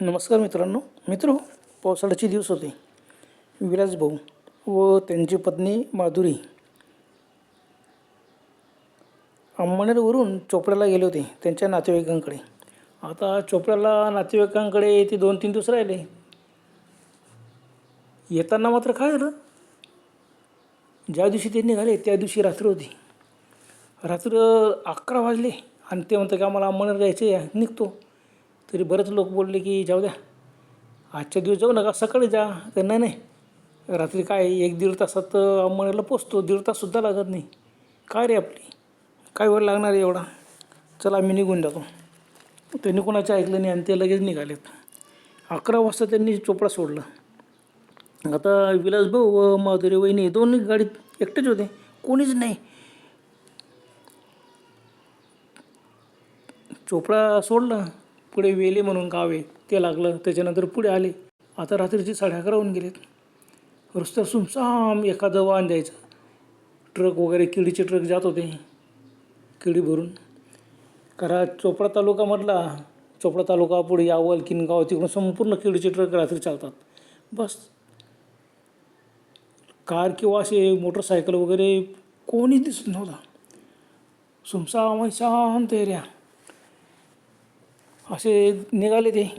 नमस्कार मित्रांनो. मित्र पावसाळ्याचे दिवस होते. विलास भाऊ व त्यांची पत्नी माधुरी अंबनेरवरून चोपड्याला गेले होते त्यांच्या नातेवाईकांकडे. आता चोपड्याला नातेवाईकांकडे ते दोन तीन दिवस राहिले. येताना मात्र काय झालं? ज्या दिवशी ते निघाले त्या दिवशी रात्र होती. रात्र अकरा वाजले आणि ते म्हणतं की आम्हाला अंबनेर जायचे आहे निघतो. तरी बरेच लोक बोलले की जाऊ द्या आजच्या दिवस जाऊ नका सकाळी जा. तर नाही नाही. रात्री काय एक दीड तासात अंमनेरला पोचतो. दीड ताससुद्धा लागत नाही. काय रे आपली? काय वेळ लागणार आहे एवढा? चला आम्ही निघून जातो. त्यांनी कोणाचं ऐकलं नाही आणि ते लगेच निघालेत. अकरा वाजता त्यांनी चोपडा सोडला. आता विलास भाऊ व माधुरी वहिनी दोन गाडीत एकटेच होते. कोणीच नाही. चोपडा सोडला. पुढे वेले म्हणून गाव आहे ते लागलं त्याच्यानंतर पुढे आले. आता रात्रीचे साडे अकरा होऊन गेलेत. रस्त्यावर सुमसाम एखादं वाहन द्यायचं. ट्रक वगैरे किडीचे ट्रक जात होते. किडी भरून. करा चोपडा तालुकामधला चोपडा तालुका पुढे यावल किनगाव तिकडून संपूर्ण किडीचे ट्रक रात्री चालतात. बस. कार किंवा असे मोटरसायकल वगैरे कोणी दिसत नव्हता. सुमसाम शांत एरिया. असे निघाले ते.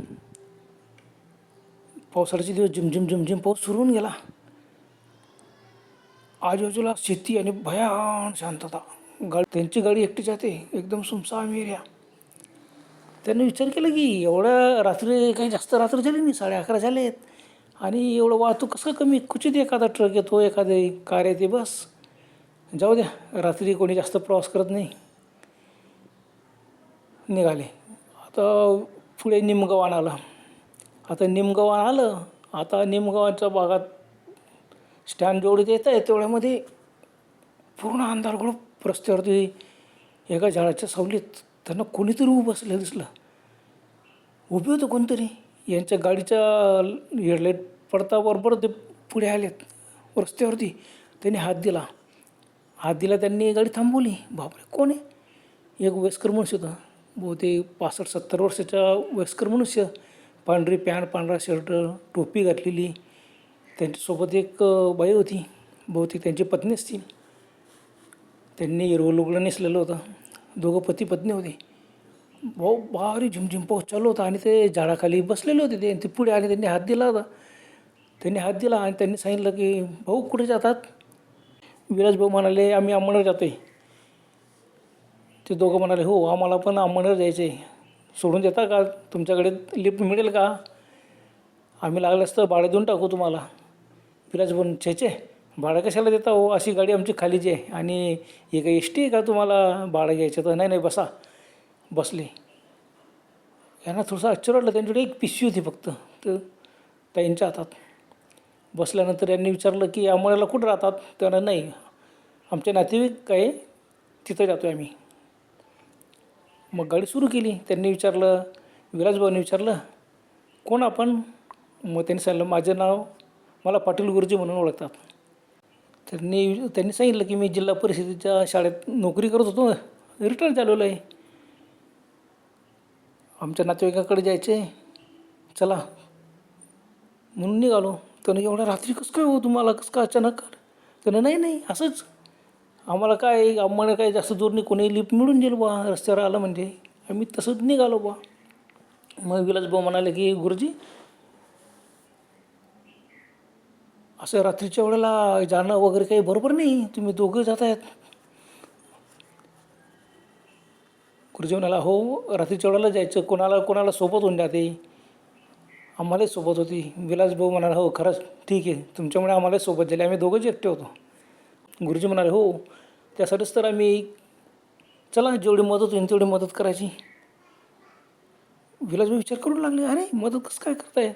पावसाळ्याचे दिवस झिमझिम झिमझिम पाऊस सुरू होऊन गेला. आजूबाजूला शेती आणि भयान शांतता. गाडी त्यांची गाडी एकटी जाते एकदम सुमसाम एरिया. त्यांनी विचार केला की एवढ्या रात्री काही जास्त रात्र झाली नाही साडे अकरा झालेत. आणि एवढं वाहतूक कसं कमी? क्वचित एखादा ट्रक येतो एखादे कार येते बस. जाऊ द्या रात्री कोणी जास्त प्रवास करत नाही. निघाले. आता पुढे निमगावान आलं. आता निमगावान आलं आता निमगव्हाणच्या भागात स्टँड जेवढे येत आहे तेवढ्यामध्ये पूर्ण अंधार रस्त्यावरती एका झाडाच्या सावलीत त्यांना कोणीतरी उभं बसलं दिसलं. उभे होतं कोणतरी. यांच्या गाडीच्या हेडलाईट पडताबरोबर ते पुढे आलेत. रस्त्यावरती त्यांनी हात दिला. हात दिला त्यांनी गाडी थांबवली. बापरे कोण आहे? एक वयस्कर मनुष्य होता. बहुतेक पासष्ट सत्तर वर्षाचा वयस्कर मनुष्य पांढरी पॅन्ट पांढरा शर्ट टोपी घातलेली. त्यांच्यासोबत एक बाई होती. बहुतेक त्यांची पत्नी असतील. त्यांनी हिरवं लुगडं नेसलेलं होतं. दोघं पती पत्नी होते. भाऊ भारी झिमझिम पाऊस चालू होता आणि ते झाडाखाली बसलेले होते. ते ते पुढे आले त्यांनी हात दिला होता. त्यांनी हात दिला आणि त्यांनी सांगितलं की भाऊ कुठे जातात? विराज भाऊ म्हणाले आम्ही अंमनेर जातो आहे ते दोघं म्हणाले हो आम्हाला पण अंमनेर जायचं आहे सोडून देता का? तुमच्याकडे लिफ्ट मिळेल का? आम्ही लागल्यास तर भाडं देऊन टाकू तुम्हाला. विलास पण छे छे. भाडं कशाला देता हो? अशी गाडी आमची खालीची आहे. आणि हे काही एस टी आहे का तुम्हाला भाडं घ्यायचं? तर नाही नाही बसा. बसले. यांना थोडंसं आश्चर्य वाटलं. त्यांच्याकडे एक पिशवी होती फक्त. तर ताईंच्या हातात. बसल्यानंतर यांनी विचारलं की अंमळ्याला कुठं राहतात? त्यांना नाही. आमचे नातेवाईक काय तिथं जातो आहे आम्ही. मग गाडी सुरू केली. त्यांनी विचारलं विराजभाऊने विचारलं कोण आपण? मग त्यांनी सांगितलं माझं नाव मला पाटील गुरुजी म्हणून ओळखतात. त्यांनी त्यांनी सांगितलं की मी जिल्हा परिषदेच्या शाळेत नोकरी करत होतो. रिटायर झालेलो आहे. आमच्या नातेवाईकाकडे जायचे चला. म्हणून निघालो. त्यानं एवढ्या रात्री कसं काय हो तुम्हाला? कसं का अचानक? त्यानं नाही नाही असंच आम्हाला काय आम्हाला काय जास्त दूर नाही कोणी लिफ्ट मिळून जाईल बा रस्त्यावर आलं म्हणजे. आम्ही तसंच निघालो बा मग विलास भाऊ म्हणाले की गुरुजी असं रात्रीच्या वेळेला जाणं वगैरे काही बरोबर नाही तुम्ही दोघं जात आहेत गुरुजी म्हणाला हो रात्रीच्या वेळेला जायचं कोणाला कोणाला सोबत होऊन जाते. आम्हालाही सोबत होती. विलास भाऊ म्हणाला हो खरंच ठीक आहे तुमच्यामुळे आम्हालाही सोबत झाले आम्ही दोघंच एकटे होतो. गुरुजी म्हणाले हो त्यासाठीच तर आम्ही चला जेवढी मदत होईल तेवढी मदत करायची. विलाज विचार करून लागले अरे मदत कसं काय करताय?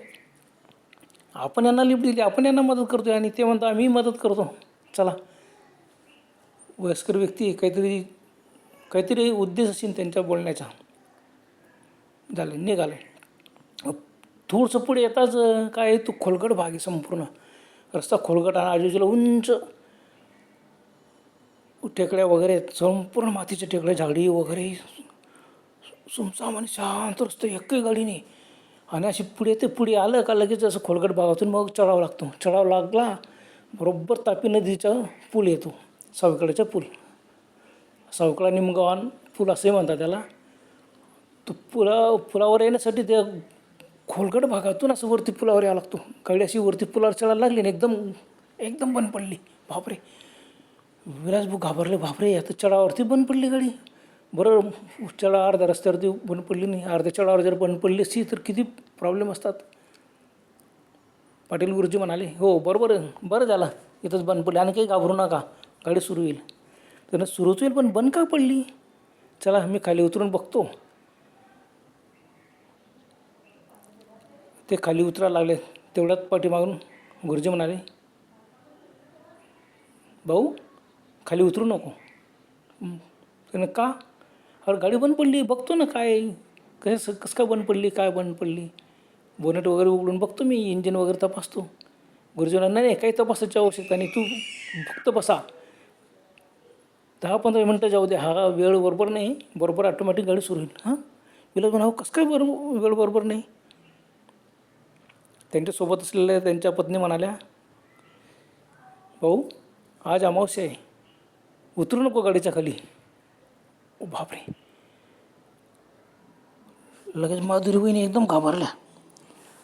आपण यांना लिफ्ट दिली आपण यांना मदत करतो आणि ते म्हणतो आम्ही मदत करतो. चला. वयस्कर व्यक्ती काहीतरी काहीतरी उद्देश असेल त्यांच्या बोलण्याचा. झालं निघालं. थोडंसं पुढे येताच काय आहे, तो खोलगट भाग आहे संपूर्ण. रस्ता खोलगट आणि आजूबाजूला उंच टेकड्या वगैरे आहेत. संपूर्ण मातीच्या टेकड्या झाडी वगैरे सुमसाम आणि शांत रस्ते एकही गाडी नाही. आणि अशी पुढे ते पुढे आलं का लगेच असं खोलगट भागातून मग चढावं लागतो. चढावं लागला बरोबर तापी नदीचा पूल येतो सावकडाचा पूल. सावकडा निमगावान पूल असंही म्हणतात त्याला. तो पुला पुलावर येण्यासाठी त्या खोलगट भागातून असं वरती पुलावर यावं लागतो. गाडी अशी वरती पुलावर चढायला लागली आणि एकदम एकदम बंद पडली. बापरे! विराजभू घाबरले बापरे आता चढावरती बंद पडली गाडी. बरं चढा अर्ध्या रस्त्यावरती बंद पडली नाही अर्ध्या चढावर जर बंद पडली असती तर किती प्रॉब्लेम असतात. पाटील गुरुजी म्हणाले हो बरोबर बरं झालं इथंच बंद पडली आणि काही घाबरू नका गाडी सुरू होईल. त्यांना सुरूच होईल पण बंद का पडली? चला मी खाली उतरून बघतो. ते खाली उतरायला लागले तेवढ्यात पाठीमागून गुरुजी म्हणाले भाऊ खाली उतरू नको. त्यानं का? अरे गाडी बंद पडली बघतो ना काय. कसं कसं काय बंद पडली काय बंद पडली? बोनेट वगैरे उघडून बघतो मी इंजिन वगैरे तपासतो. गुरुजीला नाही नाही काही तपासायची आवश्यकता नाही तू फक्त बसा. दहा पंधरा मिनटं जाऊ दे हा वेळ बरोबर नाही बरोबर ऑटोमॅटिक गाडी सुरू होईल. हां? विलास म्हणा कसं काय बरोबर वेळ बरोबर नाही? त्यांच्यासोबत असलेल्या त्यांच्या पत्नी म्हणाल्या भाऊ आज अमावस्या आहे. उतरू नको गाडीच्या खाली. ओ बापरे. लगेच माधुरी बहिणी एकदम घाबरल्या.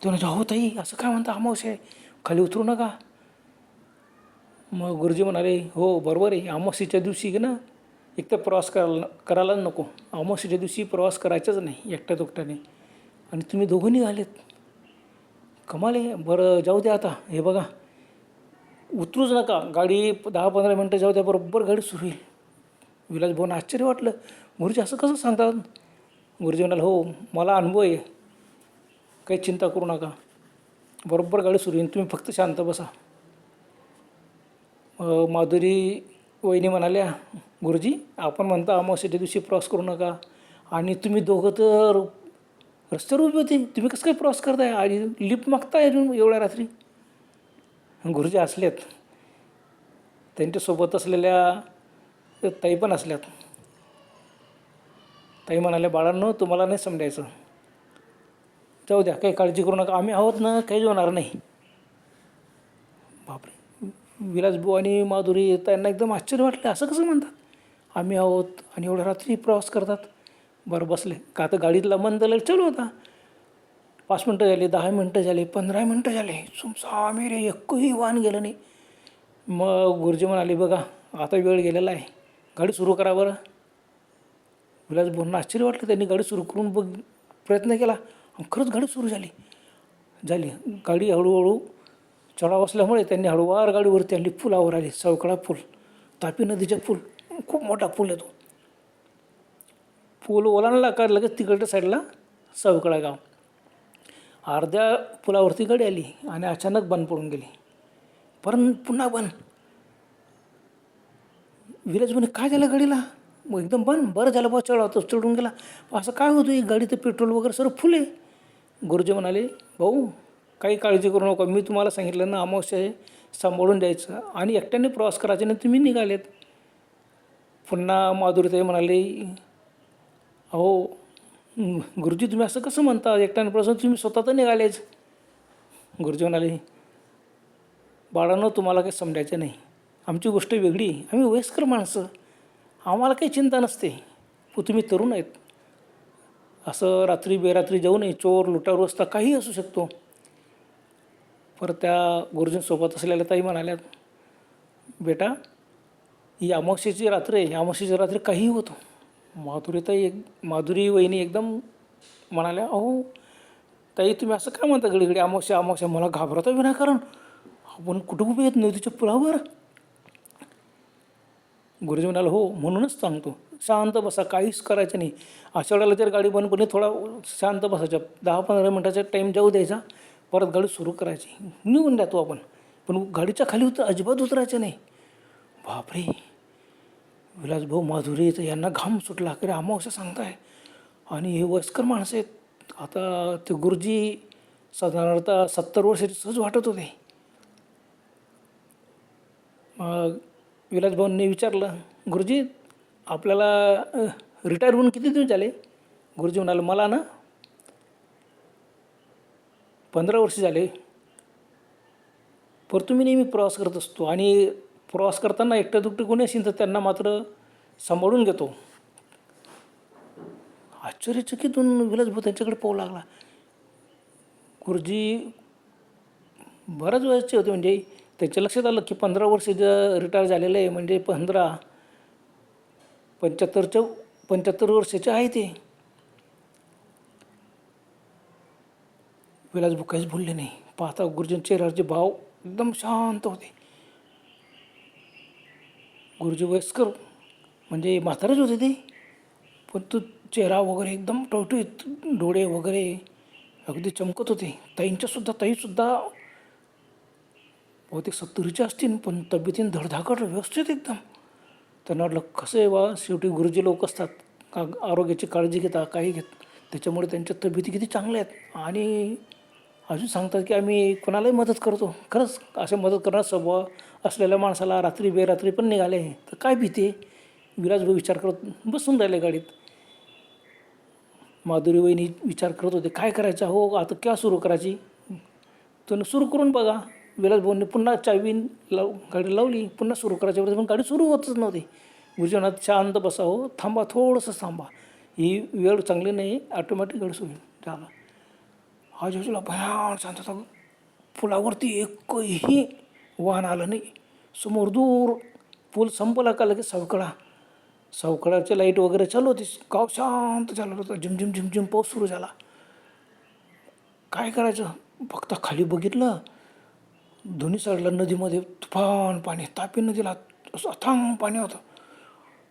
ते म्हणजे हो ताई असं काय म्हणता? अमावस्या आहे. खाली उतरू नका. मग गुरुजी म्हणाले हो बरोबर आहे. अमावस्येच्या दिवशी की ना एक तर प्रवास करायला करायला नको. अमावस्येच्या दिवशी प्रवास करायचाच नाही एकट्या दोकट्याने आणि तुम्ही दोघं निघालेत कमाल आहे. बरं जाऊ द्या आता. हे बघा. उतरूच नका. गाडी दहा पंधरा मिनटं जाऊ द्या बरोबर गाडी सुरू होईल. विलास भाऊन आश्चर्य वाटलं. गुरुजी असं कसं सांगतात? गुरुजी म्हणाल हो मला अनुभव आहे. काही चिंता करू नका. बरोबर गाडी सुरू येईल तुम्ही फक्त शांत बसा. माधुरी वहिनी म्हणाल्या गुरुजी आपण म्हणता अमावस्येच्या दिवशी प्रवास करू नका आणि तुम्ही दोघं तर रस्त्यावर उभे होते. तुम्ही कसं काय प्रवास करताय? आणि लिफ्ट मागताय अजून एवढ्या रात्री? गुरुजी असलेत. त्यांच्यासोबत असलेल्या ताई पण असल्यात. ताई म्हणाल्या बाळांनो तुम्हाला नाही समजायचं. जाऊ द्या काही काळजी करू नका. आम्ही आहोत ना काही होणार नाही. बापरे. विलासभाऊ आणि माधुरी त्यांना एकदम आश्चर्य वाटलं. असं कसं म्हणतात? आम्ही आहोत आणि एवढ्या रात्री प्रवास करतात. बरं बसले. का तर गाडीतला मन दलाल चालू होता. पाच मिनटं झाली दहा मिनटं झाली पंधरा मिनटं झाले. सुमसा रे एकही वाहन गेलं नाही. मग गुरुजी म्हणाले बघा आता वेळ गेलेला आहे. गाडी सुरू करा बरं. विलासभाऊंना आश्चर्य वाटलं त्यांनी गाडी सुरू करून बघ प्रयत्न केला खरंच गाडी सुरू झाली. झाली. गाडी हळूहळू चढाव असल्यामुळे त्यांनी हळूवार गाडीवरती आणली. पुलावर आली. चौकडा पूल. तापी नदीचा पूल. खूप मोठा पूल येतो पूल ओलांडला का लगेच तिकडच्या साईडला? सवकडा गाव. अर्ध्या पुलावरती गाडी आली आणि अचानक बंद पडून गेली. परत पुन्हा बंद. विलास म्हणे काय झालं गाडीला? मग एकदम बंद. बरं झालं बा चढ होतो चढून गेला. असं काय होतं ही गाडी तर पेट्रोल वगैरे सर्व फुल आहे. गुरुजी म्हणाले भाऊ काही काळजी करू नका. मी तुम्हाला सांगितलं ना अमावस्या आहे सांभाळून द्यायचं. आणि एकट्याने प्रवास करायचे नाही तुम्ही निघालेत. पुन्हा माधुरीताई म्हणाले अहो गुरुजी तुम्ही असं कसं म्हणता? एकट्याने प्रसंग तुम्ही स्वतः तर निघालेच. गुरुजी म्हणाले बाळांनो तुम्हाला काही समजायचं नाही. आमची गोष्ट वेगळी. आम्ही वयस्कर माणसं. आम्हाला काही चिंता नसते. तुम्ही तरुण आहेत. असं रात्री बेरात्री जाऊ नये. चोर लुटारू असता काही असू शकतो. परत त्या गुरुजींसोबत असलेल्या ताई म्हणाल्यात बेटा ही अमावस्येची रात्र आहे. अमावस्येची रात्री काहीही होतो माधुरी ताई एक माधुरी वहिनी एकदम म्हणाल्या अहो ताई तुम्ही असं काय म्हणता घडी घडी अमावस्या अमावस्या मला घाबरता विनाकारण. आपण कुठं उभे आहेत नदीच्या पुलावर? गुरुजी म्हणाले हो म्हणूनच सांगतो. शांत बसा काहीच करायचं नाही. अशा वेळेला जर गाडी बंद पडली थोडा शांत बसायचा. दहा पंधरा मिनटाचा टाईम जाऊ द्यायचा. परत गाडी सुरू करायची. निघून जातो आपण. पण गाडीच्या खाली उतर अजिबात उतरायचं नाही. बापरे! विलासभाऊ माधुरी तर यांना घाम सुटला. अखेर अमावस्या सांगताय. आणि हे वयस्कर माणसं आहेत. आता ते गुरुजी साधारणतः सत्तर वर्षाचे सहज वाटत होते. मग विलासभाऊंनी विचारलं गुरुजी आपल्याला रिटायर होऊन किती दिवस झाले? गुरुजी म्हणाले मला ना पंधरा वर्ष झाले. पर तुम्ही नेहमी प्रवास करत असतो आणि प्रवास करताना एकटं दुकटं कोणी असेल तर त्यांना मात्र सांभाळून घेतो. आश्चर्यचकितून विलासभाऊ त्यांच्याकडे पाहू लागला. गुरुजी बऱ्याच वयाचे होते म्हणजे त्याच्या लक्षात आलं की पंधरा वर्ष जे रिटायर झालेलं आहे. म्हणजे पंधरा पंच्याहत्तरच्या पंच्याहत्तर वर्षाचे आहे ते. विलासभाऊ काहीच बोलले नाही. पाहता गुरुजींच्या चेहऱ्यावरचे भाव एकदम शांत होते. गुरुजी वयस्कर म्हणजे म्हातारेच होते ते. पण तो चेहरा वगैरे एकदम टवटीत डोळे वगैरे अगदी चमकत होते. ताईंच्यासुद्धा ताईसुद्धा बहुतेक सत्तरीच्या असतील पण तब्येतीने धडधाकट व्यवस्थित एकदम. त्यांना वाटलं कसं आहे शेवटी गुरुजी लोक असतात. का आरोग्याची काळजी घेता काही घेत. त्याच्यामुळे त्यांच्या तब्येती किती चांगल्या आहेत. आणि अजून सांगतात की आम्ही कोणालाही मदत करतो. खरंच असे मदत करणार स्वभाव असलेल्या माणसाला रात्री बेरात्री पण निघाले तर काय भीती? विराजभाऊ विचार करत बसून राहिले गाडीत. माधुरी वहिनी विचार करत होते काय करायचं? हो आता क्या सुरू करायची? तर सुरू करून बघा. विलास भाऊंनी पुन्हा चावी लाव गाडी लावली पुन्हा सुरू करायच्या वेळेस पण गाडी सुरू होतच नव्हती. गुरुजीवनात शांत बसा हो थांबा थोडंसं थांबा. ही वेळ चांगली नाही ऑटोमॅटिक गाडी सुरू झाला आजूबाजूला भयान शांतता पुलावरती एकही वाहन आलं नाही. समोर दूर पूल संपला का लगेच सावकडा. सावकडाचे लाइट वगैरे चालू होती. गाव शांत चालू होतं. झिमझिम झिमझिम पाऊस सुरू झाला. काय करायचं? फक्त खाली बघितलं. दोन्ही साईडला नदीमध्ये तुफान पाणी तापी नदीला असं अथांग पाणी होतं.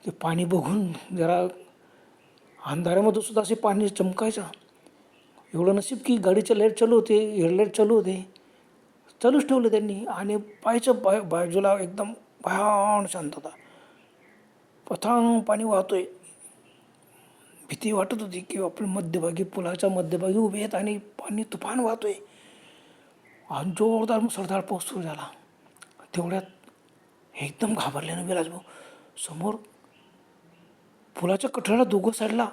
ते पाणी बघून जरा अंधाऱ्यामध्ये सुद्धा असे पाणी चमकायचं. एवढं नशीब की गाडीचे लाइट चालू होते हेडलाईट चालू होते. चालूच ठेवलं त्यांनी आणि पायच्या बाय बाजूला एकदम भयान शांतता पथांग पाणी वाहतोय. भीती वाटत होती की आपण मध्यभागी पुलाच्या मध्यभागी उभे आहेत आणि पाणी तुफान वाहतोय. आणि जोरदार मुसळधार पाऊस सुरू झाला. तेवढ्यात एकदम घाबरल्यानं विराजभाऊ समोर पुलाच्या कठड्याला दोघं साईडला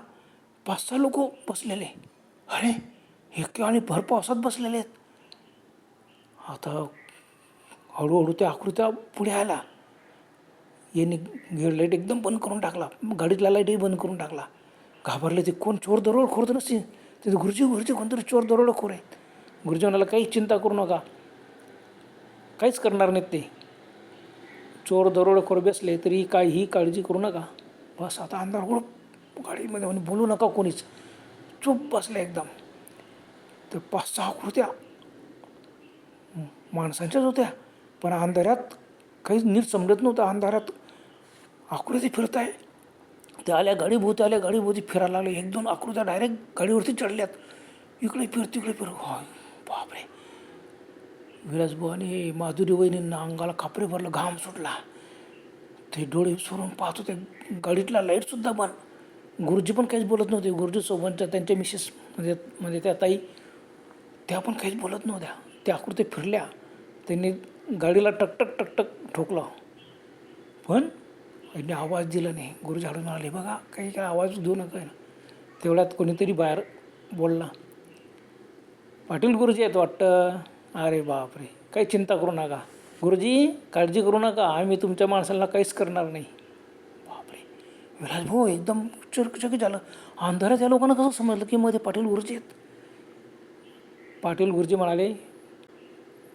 पाच सहा लोक बसलेले. अरे हे आणि भर पावसात बसलेले आहेत. आता हळूहळू त्या आकृत्या पुढे आला यांनी गेड लाइट एकदम बंद करून टाकला. गाडीतला लाईटही बंद करून टाकला. घाबरले ते कोण? चोर दरोडखोर तर नसतील. तिथे गुरुजी गुरुजी कोणतरी चोर दरोडखोर आहेत. गुरुजी म्हणाला काही चिंता करू नका. काहीच करणार नाहीत ते. चोर दरोडखोर बसले तरी काहीही काळजी करू नका. बस आता अंधार गाडीमध्ये म्हणून बोलू नका कोणीच. चूप बसले एकदम. तर पाच सहा कृत्या माणसांच्याच होत्या पण अंधारात काहीच नीट समजत नव्हतं अंधारात. आकृती फिरत आहे त्या आल्या गाडीभोवती आल्या गाडीभोवती फिरायला लागले. एक दोन आकृत्या डायरेक्ट गाडीवरती चढल्यात. इकडे फिर तिकडे फिर. बापरे. विराजबुवाने माधुरी वहिनींना अंगाला कापरे भरलं घाम सुटला. ते डोळे सोडून पाहत होते. गाडीतला लाईटसुद्धा बंद. गुरुजी पण काहीच बोलत नव्हते. गुरुजी सोबतच्या त्यांच्या मिसेस म्हणजे म्हणजे त्या ताई त्या पण काहीच बोलत नव्हत्या. त्या आकृत्या फिरल्या. त्यांनी गाडीला टकटक टकटक ठोकलं. पण यांनी आवाज दिला नाही. गुरुजी हाडून म्हणाले बघा काही काय आवाज देऊ नका ना. तेवढ्यात कोणीतरी बाहेर बोलला. पाटील गुरुजी आहेत वाटतं. अरे बापरे काही चिंता करू नका. गुरुजी काळजी करू नका. आम्ही तुमच्या माणसाला काहीच करणार नाही. विलास भाऊ एकदम चकचकी झालं. अंधारात या लोकांना कसं समजलं की मध्ये पाटील गुरुजी आहेत? पाटील गुरुजी म्हणाले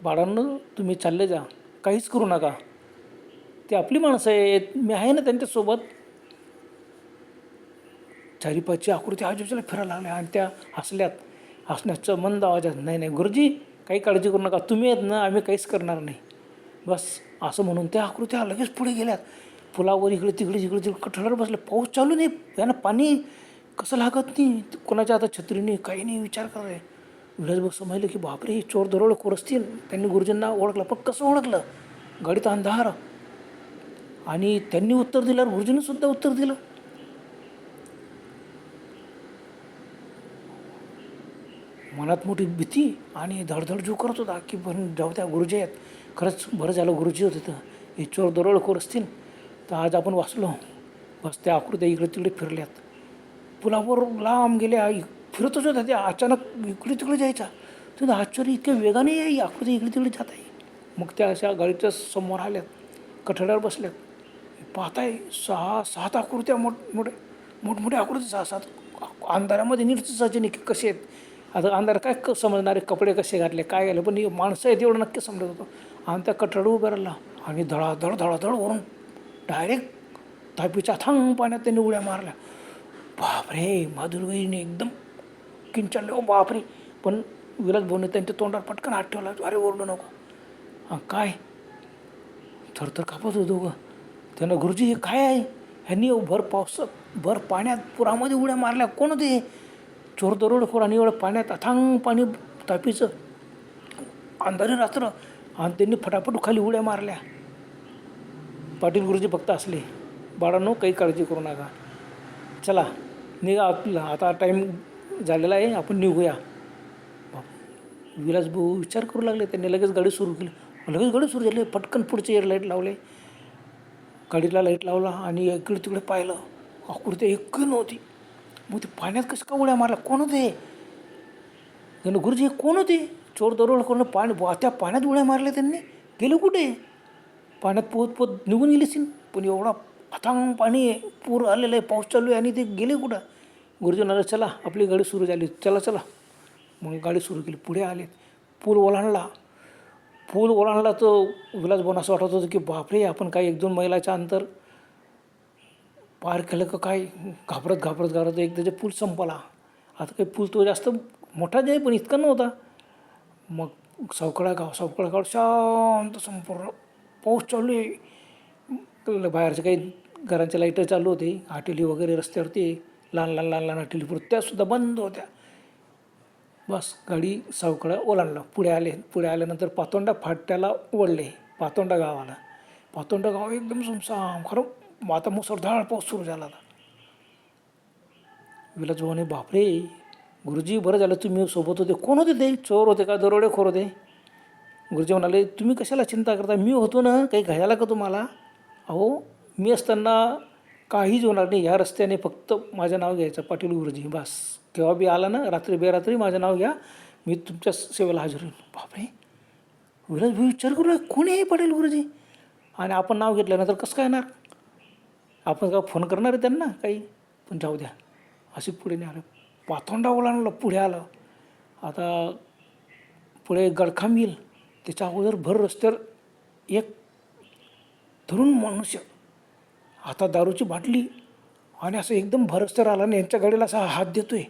बाळांनो तुम्ही चालले जा. काहीच करू नका. ते आपली माणसं आहेत. मी आहे ना त्यांच्यासोबत. चारी पाचची आकृती आजूबाजूला फिरायला लागल्या आणि त्या हसल्यात. हसण्याचं मंद आवाजात नाही नाही गुरुजी काही काळजी करू नका. तुम्ही आहेत ना आम्ही काहीच करणार नाही. बस असं म्हणून त्या आकृत्या लगेच पुढे गेल्यात. पुलावर इकडे तिकडे इकडे तिकडे कठड्यावर बसले. पाऊस चालू नाही. यानं पाणी कसं लागत नाही? कोणाच्या आता छत्रीने काही नाही विचार कराय विलासभाऊ समजलं की बापरे हे चोर दरोडेखोर असतील. त्यांनी गुरुजींना ओळखलं. पण कसं ओळखलं? गाडीत अंधार. आणि त्यांनी उत्तर दिल्यावर गुरुजींनी सुद्धा उत्तर दिलं. मनात मोठी भीती आणि धडधड जो करत होता की पण जाऊ त्या गुरुजी आहेत. खरंच बरं झालं गुरुजी होते तर. हे चोर दरोडेखोर असतील. तर आज आपण वाचलो. बस त्या आकृत्या इकडे तिकडे फिरल्यात. पुलावर लांब गेल्या फिरतच होत्या त्या. अचानक इकडे तिकडे जायच्या तर आश्चर्य इतक्या वेगाने आहे आकृती इकडे तिकडे जात आहे. मग त्या अशा गाडीच्या समोर आल्यात. कठड्यावर बसल्यात. पाहताय सहा सात आकृत्या मोठ मोठे मोठमोठ्या आकृती. सहा सात अंधारामध्ये निर्चसाचे नक्की कसे आहेत? आता अंधार काय क समजणारे? कपडे कसे घातले? काय घाले पण ही माणसं आहेत एवढं नक्की समजत होतं. आणि त्या कठड्यावर उभं राहिला. आणि धडाधड धडाधड वरून डायरेक्ट तापीच्या थांग पाण्यात त्यांनी उड्या मारल्या. बापरे माधुरबाईने एकदम किंचाळले ओ बापरे. पण विलास भाऊने त्यांच्या तोंडावर पटकन हात ठेवला अरे ओरडू नको. हां काय? थरथर कापत होतो ग. त्यानं गुरुजी हे काय आहे? ह्यांनी भर पावसात भर पाण्यात पुरामध्ये उड्या मारल्या. कोण होते चोर दरोडखोर आणि एवढं पाण्यात अथांग पाणी तापीचं अंधारी रात्र. आणि त्यांनी फटाफट खाली उड्या मारल्या. पाटील गुरुजी भक्त असले. बाळांनो काही काळजी करू नका. चला निघा आपला. आता टाईम झालेला आहे आपण निघूया. बाप विलास भाऊ विचार करू लागले त्यांनी लगेच गाडी सुरू केली. लगेच गाडी सुरू झाली पटकन पुढचे एअर लाइट लावले. गाडीला लाइट लावला आणि इकडे तिकडे पाहिलं. आकृती एक नव्हती. मग ते पाण्यात कसं का उड्या मारला कोण होते? त्यांना गुरुजी हे कोण होते? चोर दरोड कोण पाणी त्या पाण्यात उड्या मारल्या त्यांनी. गेले कुठे? पाण्यात पोहत पोहत निघून गेली सीन पण एवढा अथांग पाणी आहे. पूर आलेलं आहे. पाऊस चालू आहे आणि ते गेले कुठं? गुरुजी म्हणाले चला आपली गाडी सुरू झाली. चला चला. मग गाडी सुरू केली. पुढे आले पूल ओलांडला. पूल ओलांडला तर विलास बोन असं वाटत होतं की बापरे आपण काय एक दोन मैलाच्या अंतर पार केलं का काय? घाबरत घाबरत घाबरत एक त्याचा पूल संपला. आता काही पूल तो जास्त मोठा जे पण इतका नव्हता. मग सावकडा गाव सावकडा गाव शांत संपूर्ण पाऊस चालू आहे. बाहेरचे काही घरांच्या लाईटं चालू होते. हाटेली वगैरे रस्त्यावरती लहान लहान लहान लहान हॉटेली पुढे त्यासुद्धा बंद होत्या. बस गाडी सावकडा ओलांडला. पुढे आले पुढे आल्यानंतर पातोंडा फाट्याला ओढले. पातोंडा गावाला. पातोंडा गाव एकदम सुमसाम खरं आता मुसळधार पाऊस सुरू झाला आता. विलास भाऊने बापरे गुरुजी बरं झालं तुम्ही सोबत होते. कोण होते ते? चोर होते का? दरोडेखोर होते? गुरुजी म्हणाले तुम्ही कशाला चिंता करता? मी होतो ना काही घायला का तुम्हाला? अहो मी असताना काहीच होणार नाही. ह्या रस्त्याने फक्त माझं नाव घ्यायचं. पाटील गुरुजी बस. केव्हा बी आला ना रात्री बेरात्री माझं नाव घ्या. मी तुमच्या सेवेला हजर होईल बापरे! विराज भाऊ विचार करू लागले, कोण आहे पाटील गुरुजी? आणि आपण नाव घेतल्यानंतर कसं काय येणार? आपण का फोन करणार आहे त्यांना? काही? पण जाऊ द्या. असे पुढे नाही आलं पाथोंडा ओलांडलं पुढे आलं. आता पुढे गडखांब येईल. त्याच्या अगोदर भर रस्त्यावर एक तरुण मनुष्य आता दारूची बाटली आणि असं एकदम भर रस्त्यावर आला आणि यांच्या गाडीला असा हात देतो आहे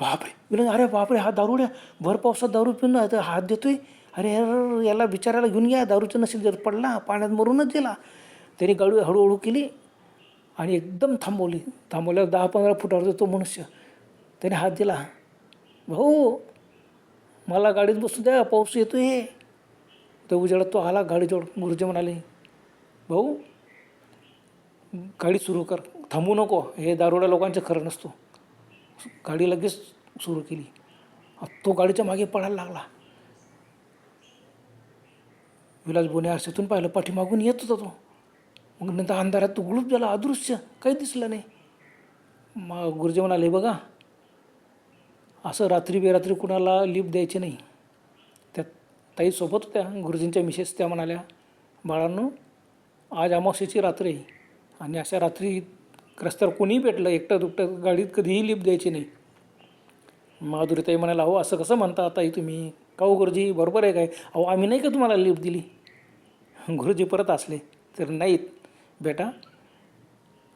बापरे. विलन अरे बापरे हा दारूड्या भर पावसात दारू पिऊन हात हात आहे अरे यार याला बिचारायला घेऊन घ्या दारूचं नसेल जर पडला पाण्यात मरूनच गेला. त्याने गाडी हळूहळू केली आणि एकदम थांबवली. थांबवल्यावर दहा पंधरा फुटावर तो मनुष्य त्याने हात दिला. भाऊ मला गाडीत बसू द्या. पाऊस येतो आहे तर उजेडात तो आला गाडीजवळ गुरुजी म्हणाले भाऊ गाडी सुरू कर थांबू नको हे दारोड्या लोकांचं खरं नसतो. गाडी लगेच सुरू केली. तो गाडीच्या मागे पडायला लागला. विलास बोने आरशातून पाहिलं पाठीमागून येत होता तो. मग नंतर अंधारात तो गुळूप झाला अदृश्य काही दिसलं नाही. मग गुरुजी म्हणाले बघा असं रात्री बेरात्री कुणाला लिप द्यायची नाही. ताई सोबत होत्या गुरुजींच्या मिसेस त्या म्हणाल्या बाळांनो आज अमावस्येची रात्र आहे आणि अशा रात्री रस्त्यावर कोणीही भेटलं एकटं दुकटं गाडीत कधीही लिप द्यायची नाही. माधुरीताई म्हणाला अहो असं कसं म्हणता ताई तुम्ही? का हो गुरुजी? बरोबर आहे काय? अहो आम्ही नाही का तुम्हाला लिफ्ट दिली? गुरुजी परत असले तर नाहीत बेटा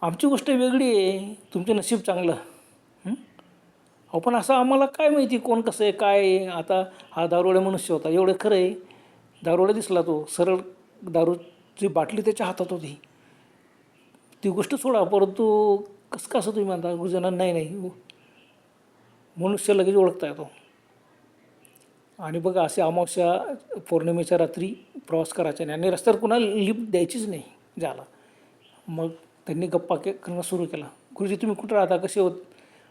आमची गोष्ट वेगळी आहे तुमचं नशीब चांगलं. अहो पण असं आम्हाला काय माहिती कोण कसं आहे काय आहे? आता हा दारोडे मनुष्य होता एवढं खरं आहे. दारोडा दिसला तो सरळ दारूची बाटली त्याच्या हातात होती. ती गोष्ट सोडा परंतु कसं कसं तुम्ही म्हणता गुरुजना नाही नाही. मनुष्य लगेच ओळखता येतो. आणि बघा असे अमावस्या पौर्णिमेच्या रात्री प्रवास करायचा नाही. आणि रस्त्यावर कुणाला लिफ्ट द्यायचीच नाही झाला मग त्यांनी गप्पा के करणं सुरू केला. गुरुजी तुम्ही कुठं राहता? कसे होत?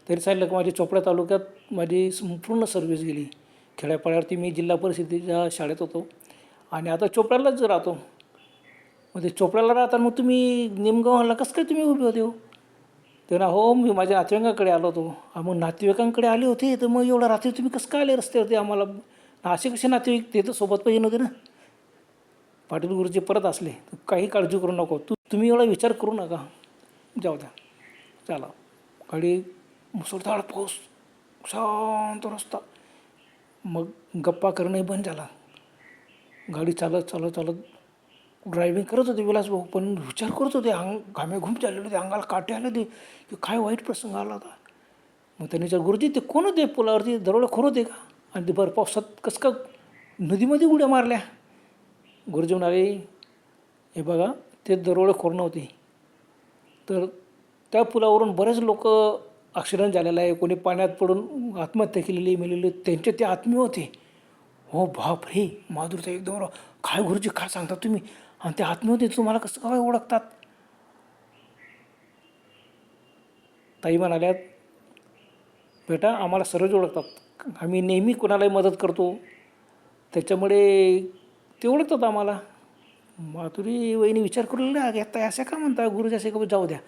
तरी चाललं की माझी चोपड्या तालुक्यात माझी संपूर्ण सर्व्हिस गेली. खेड्यापाड्यावरती मी जिल्हा परिषदेच्या शाळेत होतो. आणि आता चोपड्यालाच राहतो. मग ते चोपड्याला राहता मग तुम्ही निमगावला कसं काय तुम्ही उभे होते हो? ते ना हो मी माझ्या नातेवाईकांकडे आलो होतो. मग नातेवाईकांकडे आले होते? तर मग एवढ्या रात्री तुम्ही कसं काय आले रस्त्यावरती? आम्हाला असे कसे नातेवाईक ते तर सोबत पाहिजे नव्हते ना. पाटील गुरुजी परत असले तर काही काळजी करू नको. तू तुम्ही एवढा विचार करू नका. जाऊ द्या. चला. गाडी मुसळधार पाऊस शांत रस्ता. मग गप्पा करणंही बंद झाला. गाडी चालत चालत चालत ड्रायव्हिंग करत होते विलासभाऊ पण विचार करत होते अंग घामे घुम चालले होते अंगाला काटे आले होते की काय वाईट प्रसंग आला होता. मग त्यांनी विचार गुरुजी ते कोण होते? पुलावरती दरोडे खोर होते का? आणि ते बरं पावसात कसं का नदीमध्ये उड्या मारल्या? गुरुजी म्हणाले हे बघा ते दरोडे खोर नव्हते. तर त्या पुलावरून बरेच लोक ॲक्सिडंट झालेला आहे कोणी पाण्यात पडून आत्महत्या केलेली मेलेली त्यांचे ते आत्मीय होते. हो बाप रे माधुरता एकदम काय गुरुजी काय सांगता तुम्ही. आणि ते आत्मीय होते तुम्हाला कसं काय ओळखतात? ताई म्हणाल्यात बेटा आम्हाला सर्वच ओळखतात. आम्ही नेहमी कोणालाही मदत करतो. त्याच्यामुळे ते ओळखतात आम्हाला. माधुरी वहिनी विचार करू लागल्या आता असं का म्हणता? गुरुजी असे का जाऊ द्या.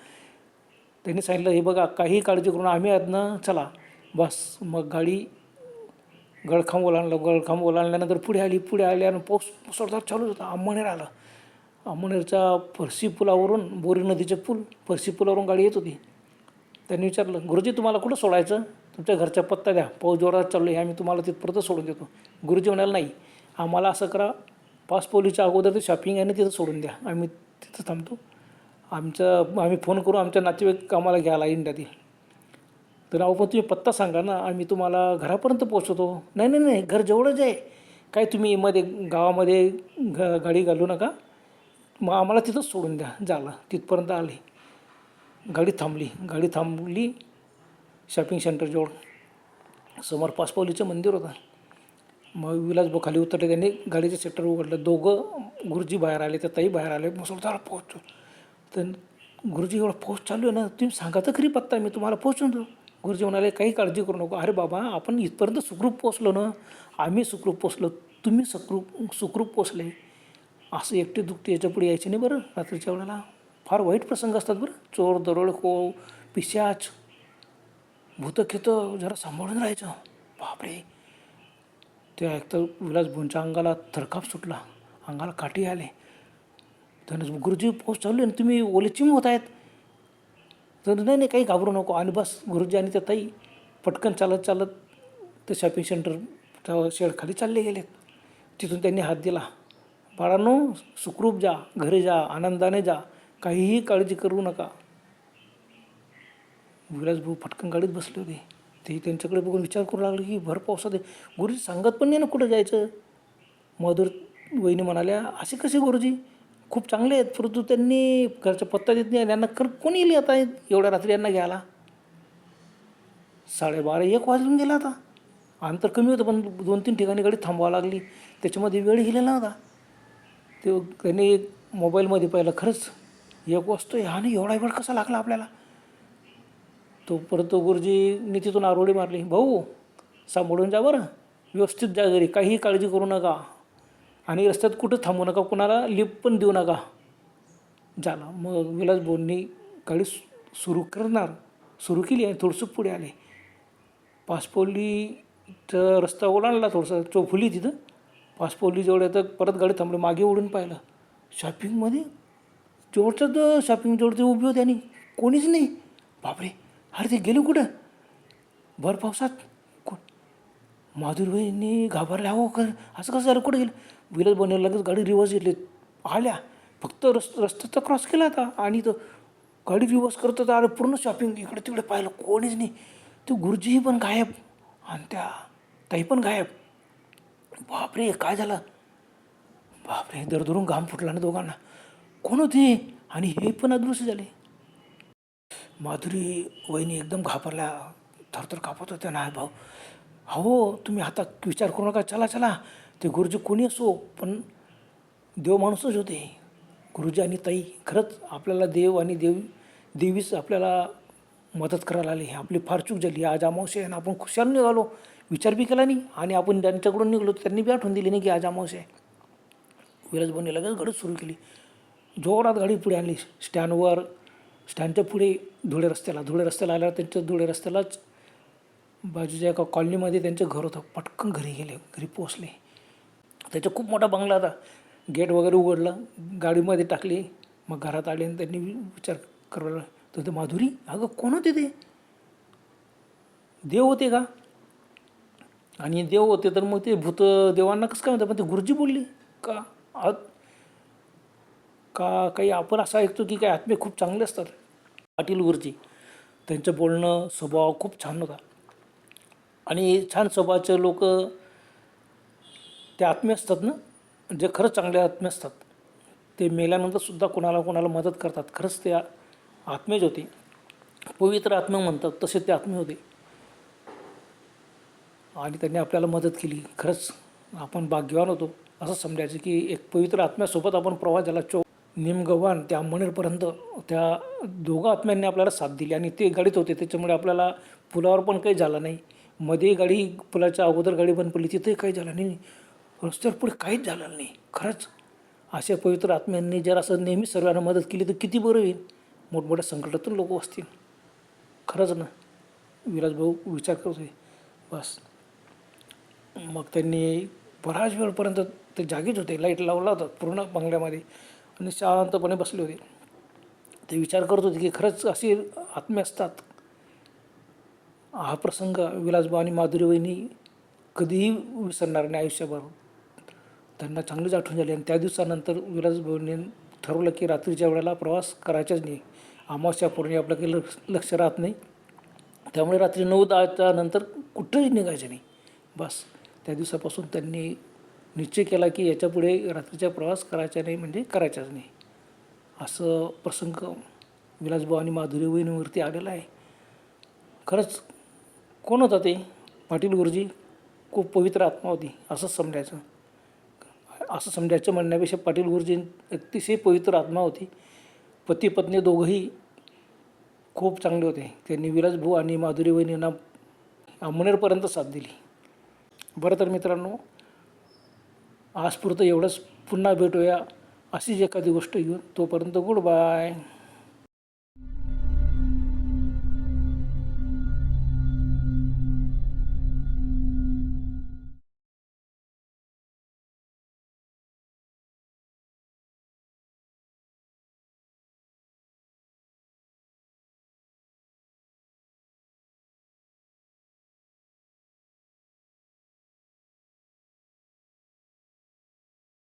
त्यांनी सांगितलं हे बघा काही काळजी करून आम्ही आहेत चला. बस मग गाडी गळखांब ओलांडलं. गळखांब ओलांडल्यानंतर पुढे आली पुढे आली आणि पाऊस मुसळधार चालूच होता. अंमनेर आलं. अंमनेरच्या फरशी पुलावरून बोरी नदीचे पूल फरशी पुलावरून गाडी येत होती. त्यांनी विचारलं गुरुजी तुम्हाला कुठं सोडायचं? तुमच्या घरचा पत्ता द्या. पाऊस जोरात चाललो आहे आम्ही तुम्हाला तिथपर्यंत सोडून देतो. गुरुजी म्हणाल नाही. आम्हाला असं करा. पाच पोलीच्या अगोदर ते शॉपिंग आहे ना तिथं सोडून द्या. आम्ही तिथं थांबतो. आमचं आम्ही फोन करू आमच्या नातेवाईक आम्हाला घ्यायला इंडियातील तर अहो पण तुम्ही पत्ता सांगा ना आम्ही तुम्हाला घरापर्यंत पोचवतो नाही नाही नाही घर जवळच आहे. काय तुम्ही मध्ये गावामध्ये ग गाडी घालू नका. मग आम्हाला तिथंच सोडून द्या झालं तिथपर्यंत आली. गाडी थांबली गाडी थांबली शॉपिंग सेंटरजवळ समोर पासपावलीचं मंदिर होतं. मग विलासभाऊ खाली उतरले त्यांनी गाडीचं सेक्टर उघडलं. दोघं गुरुजी बाहेर आले तर ताई बाहेर आले मुसळधार पोहोचतो तर गुरुजी एवढा पाऊस चालू आहे ना तुम्ही सांगा तर खरी पत्ता मी तुम्हाला पोहोचून देऊ. गुरुजी म्हणाले काही काळजी करू नको. अरे बाबा आपण इथपर्यंत सुखरूप पोचलो ना आम्ही सुखरूप पोचलो. तुम्ही सुखरूप सुखरूप पोचले. असं एकटे दुखते याच्यापुढे यायचे नाही बरं. रात्रीच्या वेळेला फार वाईट प्रसंग असतात बरं. चोर दरोडखो पिशाच भूतखेतं जरा सांभाळून राहायचं. बापरे. ते एकतर विलास भोनच्या अंगाला थरकाप सुटला. अंगाला काठी आले. त्यानं गुरुजी पाऊस चालू आहे ना तुम्ही ओलेचिम होत आहेत. तर नाही नाही काही घाबरू नको. आणि बस गुरुजी आणि त्या ताई पटकन चालत चालत ते शॉपिंग सेंटर शेडखाली चालले गेलेत. तिथून त्यांनी हात दिला. बाळांनो सुखरूप जा घरी जा आनंदाने जा काहीही काळजी करू नका. विलासभाऊ पटकन गाडीत बसले होते. ते त्यांच्याकडे बघून विचार करू लागले की भर पावसात गुरुजी सांगत पण नाही ना कुठं जायचं. मधुर वहिनी म्हणाल्या असे कसे गुरुजी? खूप चांगले आहेत परंतु त्यांनी घरचा पत्ता देत नाही यांना कर कोणी येईल आता एवढ्या रात्री यांना घ्यायला? साडेबारा एक वाजून गेला आता. अंतर कमी होतं पण दोन तीन ठिकाणी गाडी थांबावं लागली. त्याच्यामध्ये वेळ गेलेला होता. ते त्यांनी मोबाईलमध्ये पाहिलं खरंच एक वाजतो हा एवढा वेळ कसा लागला आपल्याला? तो परत तो तिथून आरोडी मारली भाऊ सांभाळून जा बरं. व्यवस्थित जा घरी. काहीही काळजी करू नका. आणि रस्त्यात कुठं थांबू नका कुणाला लिफ्ट पण देऊ नका. झालं. मग विलास भाऊंनी गाडी सु सुरू करणार. सुरू केली आणि थोडंसं पुढे आले. पाचपौलीचा रस्ता ओलांडला थोडंसं चौफुली तिथं. पाचपौली जवळ येतं परत गाडी थांबली मागे ओढून पाहिलं. शॉपिंगमध्ये? जवळचं तर शॉपिंग जवळ ते उभी होते आणि कोणीच नाही. बापरे. अरे ते गेले कुठं? भर पावसात कोण? माधुरबाईंनी घाबरल्या हो कर. असं कसं झालं? कुठं गेलं? विलास बनवलं लगेच गाडी रिवर्स घेतली. आल्या. फक्त रस रस्त्याचा क्रॉस केला होता. आणि तो गाडी रिवर्स करत होता. अरे पूर्ण शॉपिंग इकडे तिकडे पाहिलं. कोणीच नाही. ते गुरुजीही पण गायब. आणि त्या ताई पण गायब. बापरे काय झालं? बापरे दरदरून घाम फुटला ना दोघांना. कोण होते? आणि हे पण अदृश्य झाले. माधुरी वहिनी एकदम घाबरल्या. थरथर कापत होत्या. ना भाऊ. हो तुम्ही आता विचार करू नका. चला चला. ते गुरुजी कोणी असो पण देव माणूसच होते. गुरुजी आणि ताई खरंच आपल्याला देव आणि देव देवीच आपल्याला मदत करायला आली. आपली फार चूक झाली. आज अमावस्या आहे आणि आपण खुशाल निघालो. विचार बी केला नाही. आणि आपण ज्यांच्याकडून निघलो त्यांनी बी आठवण दिली नाही की आज अमावस्या आहे. विलासभाऊने लगेच गाडी सुरू केली. जोरात गाडी पुढे आणली. स्टँडवर स्टँडच्या पुढे धुळे रस्त्याला. धुळे रस्त्याला आल्यावर त्यांच्या धुळे रस्त्यालाच बाजूच्या एका कॉलनीमध्ये त्यांचं घर होतं. पटकन घरी गेले. घरी पोचले त्याचा खूप मोठा बंगला होता. गेट वगैरे उघडलं गाडीमध्ये टाकली मग घरात आले आणि त्यांनी विचार करायला तर ते माधुरी? अगं कोण होते ते? देव होते का? आणि देव होते तर मग ते भूत देवांना कसं काय म्हणतात? पण ते गुरुजी बोलली. का? आत का काही आपण असं ऐकतो की काही आत्मे खूप चांगले असतात? पाटील गुरुजी. त्यांचं बोलणं स्वभाव खूप छान होता. आणि छान स्वभावाचे लोक ते आत्मे असतात ना जे खरंच चांगले आत्मे असतात ते मेल्यानंतर सुद्धा कोणाला कोणाला मदत करतात. खरंच ते आ- आत्मेच होते. पवित्र आत्मे म्हणतात तसे ते आत्मे होते. आणि त्यांनी आपल्याला मदत केली. खरंच आपण भाग्यवान होतो. असं समजायचं की एक पवित्र आत्म्यासोबत आपण प्रवास झाला. चो निमगव्हाण त्या अंमनेरपर्यंत त्या दोघं आत्म्यांनी आपल्याला साथ दिली आणि ते गाडीत होते. त्याच्यामुळे आपल्याला पुलावर पण काही झालं नाही. मध्ये गाडी पुलाच्या अगोदर गाडी बंद पडली. तिथेही काही झालं नाही. रस्त्यावर पुढे काहीच झालं नाही. खरंच अशा पवित्र आत्म्यांनी जर असं नेहमी सर्वांना मदत केली तर किती बरं होईल? मोठमोठ्या संकटातून लोक असतील खरंच ना. विराज भाऊ विचार करत होते. बस. मग त्यांनी बराच वेळपर्यंत ते जागीच होते. लाइट लावला होता पूर्ण बंगल्यामध्ये. आणि शांतपणे बसले होते. ते विचार करत होते की खरंच असे आत्मे असतात. हा प्रसंग विलासबा आणि माधुरी वहिनी कधीही विसरणार नाही आयुष्यभर त्यांना चांगलीच आठवण झाली. आणि त्या दिवसानंतर विलासभाऊंनी ठरवलं की रात्रीच्या वेळेला प्रवास करायचाच नाही. अमावस्या पौर्णिमा आपलं काही लक्ष लक्ष राहत नाही. त्यामुळे रात्री नऊ दहाच्या नंतर कुठंही निघायचं नाही. बस. त्या दिवसापासून त्यांनी निश्चय केला की याच्यापुढे रात्रीचा प्रवास करायचा नाही म्हणजे करायचाच नाही. असं प्रसंग विलासभाऊ आणि माधुरी वहिनीवरती आलेला आहे. खरंच कोण होता ते? पाटील गुरुजी? खूप पवित्र आत्मा होती असंच समजायचं. असं समजायचं म्हणण्यापेक्षा पाटील गुरुजी अतिशय पवित्र आत्मा होती. पती पत्नी दोघंही खूप चांगले होते. त्यांनी विलास भाऊ आणि माधुरी वहिनींना अमनेरपर्यंत साथ दिली. बरं तर मित्रांनो आजपुरतं एवढंच. पुन्हा भेटूया अशीच एखादी गोष्ट घेऊन. तोपर्यंत गुड बाय.